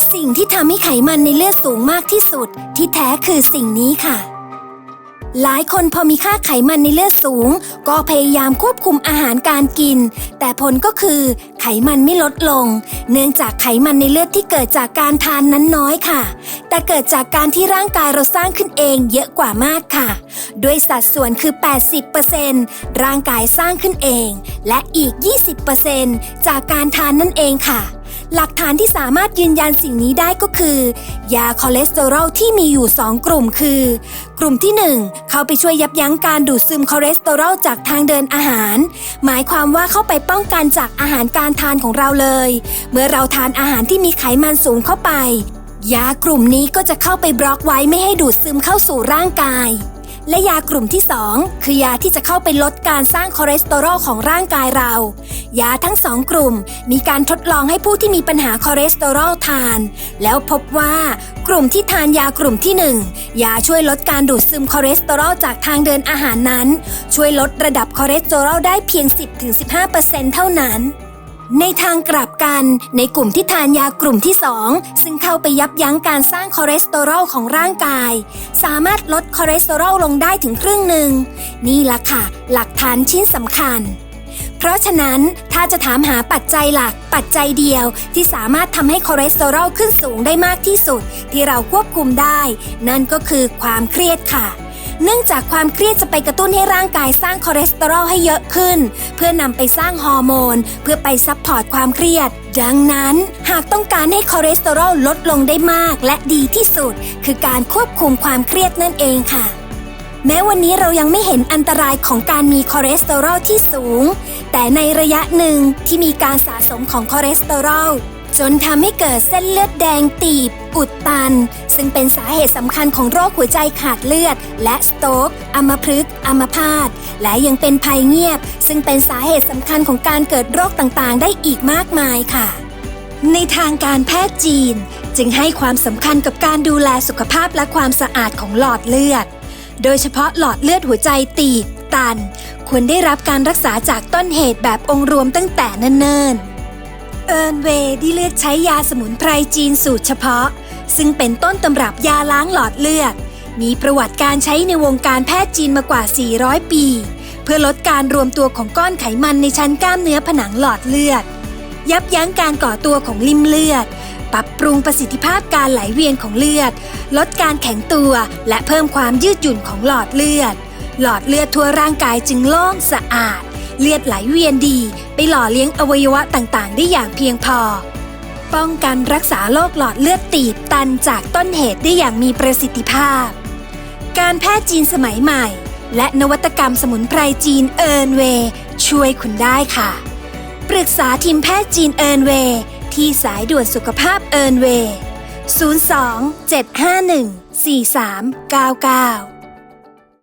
สิ่งที่ทำให้ไขมันในเลือดสูงมากที่สุด ที่แท้คือสิ่งนี้ค่ะ หลายคนพอมีค่าไขมันในเลือดสูง ก็พยายามควบคุมอาหารการกิน แต่ผลก็คือ ไขมันไม่ลดลง เนื่องจากไขมันในเลือดที่เกิดจากการทานนั้นน้อยค่ะ แต่เกิดจากการที่ร่างกายเราสร้างขึ้นเองเยอะกว่ามากค่ะ ด้วยสัดส่วนคือ 80%ร่างกายสร้างขึ้นเอง และอีก 20%จากการทานนั่นเองค่ะ หลักฐานที่สามารถยืนยันสิ่งนี้ได้ก็คือ ยาคอเลสเตอรอลที่มีอยู่ 2 กลุ่มคือ กลุ่มที่ 1 เข้าไปช่วยยับยั้งการดูดซึมคอเลสเตอรอลจากทางเดินอาหาร หมายความว่าเข้าไปป้องกันจากอาหารการทานของเราเลย เมื่อเราทานอาหารที่มีไขมันสูงเข้าไป ยากลุ่มนี้ก็จะเข้าไปบล็อกไว้ไม่ให้ดูดซึมเข้าสู่ร่างกายและยากลุ่มที่ 2 คือยาที่จะเข้าไปลดการสร้างคอเลสเตอรอลของร่างกายเรา ยาทั้งสองกลุ่ม มีการทดลองให้ผู้ที่มีปัญหาคอเลสเตอรอลทาน แล้วพบว่ากลุ่มที่ทานยากลุ่มที่ 1 ยาช่วยลดการดูดซึมคอเลสเตอรอลจากทางเดินอาหารนั้น ช่วยลดระดับคอเลสเตอรอลได้เพียง 10-15%เท่านั้นในทางกลับกันในกลุ่มที่ทานยากลุ่มที่ 2 ซึ่งเข้าไปยับยั้งการสร้างคอเลสเตอรอลของร่างกาย สามารถลดคอเลสเตอรอลลงได้ถึงครึ่งหนึ่ง นี่ล่ะค่ะ หลักฐานชิ้นสำคัญ เพราะฉะนั้นถ้าจะถามหาปัจจัยหลัก ปัจจัยเดียวที่สามารถทำให้คอเลสเตอรอลขึ้นสูงได้มากที่สุด ที่เราควบคุมได้ นั่นก็คือความเครียดค่ะเนื่องจากความเครียดจะไปกระตุ้นให้ร่างกายสร้างคอเลสเตอรอลให้เยอะขึ้น เพื่อนำไปสร้างฮอร์โมน เพื่อไปซัพพอร์ตความเครียด ดังนั้นหากต้องการให้คอเลสเตอรอลลดลงได้มากและดีที่สุด คือการควบคุมความเครียดนั่นเองค่ะ แม้วันนี้เรายังไม่เห็นอันตรายของการมีคอเลสเตอรอลที่สูง แต่ในระยะหนึ่งที่มีการสะสมของคอเลสเตอรอลจนทำให้เกิดเส้นเลือดแดงตีบ อุดตัน ซึ่งเป็นสาเหตุสำคัญของโรคหัวใจขาดเลือด และสโตรกอัมพฤกษ์อัมพาต และยังเป็นภัยเงียบ ซึ่งเป็นสาเหตุสำคัญของการเกิดโรคต่างๆ ได้อีกมากมายค่ะ ในทางการแพทย์จีน จึงให้ความสำคัญกับการดูแลสุขภาพและความสะอาดของหลอดเลือด โดยเฉพาะหลอดเลือดหัวใจตีบตัน ควรได้รับการรักษาจากต้นเหตุแบบองค์รวมตั้งแต่เนิ่นๆ เอิร์นเวย์ได้เลือกใช้ยาสมุนไพรจีนสูตรเฉพาะ ซึ่งเป็นต้นตำรับยาล้างหลอดเลือด มีประวัติการใช้ในวงการแพทย์จีนมากว่า 400 ปี เพื่อลดการรวมตัวของก้อนไขมันในชั้นกล้ามเนื้อผนังหลอดเลือด ยับยั้งการก่อตัวของลิ่มเลือด ปรับปรุงประสิทธิภาพการไหลเวียนของเลือด ลดการแข็งตัว และเพิ่มความยืดหยุ่นของหลอดเลือด หลอดเลือดทั่วร่างกายจึงโล่งสะอาด เลือดไหลเวียนดี ไปหล่อเลี้ยงอวัยวะต่างๆ ได้อย่างเพียงพอ ป้องกันรักษาโรคหลอดเลือดตีบตันจากต้นเหตุได้อย่างมีประสิทธิภาพ การแพทย์จีนสมัยใหม่ และนวัตกรรมสมุนไพรจีนเอิร์นเว ช่วยคุณได้ค่ะ ปรึกษาทีมแพทย์จีนเอิร์นเว ที่สายด่วนสุขภาพเอิร์นเวย์ 02 751 4399